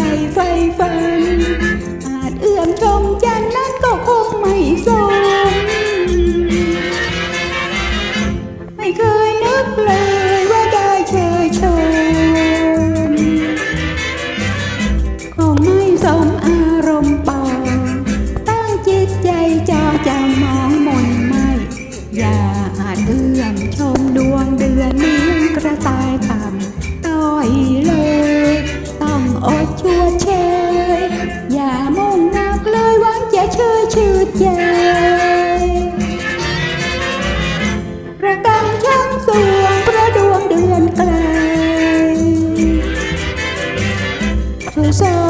再一次 ចាប្រកំចាំសួងប្រដួង เดือนไกลชูสา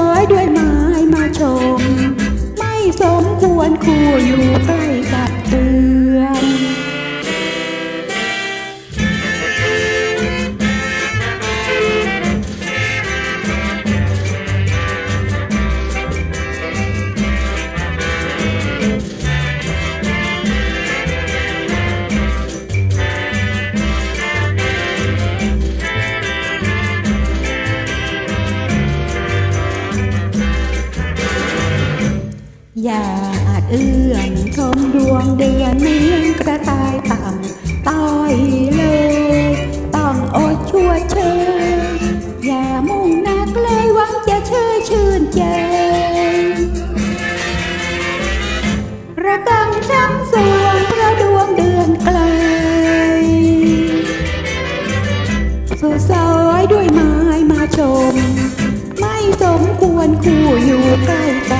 อย่าอาจเอื้อมชมดวงเดือนเหมือนกระต่ายต่ำต้อยเลย ต้องอดชั่วเชยอย่ามุ่งนักเลยหวังจะเชยชื่นใจระกังช้ำส่วนพระดวงเดือนไกลสดสอยด้วยไม้มาชม ไม่สมควรคู่อยู่ใกล้กัน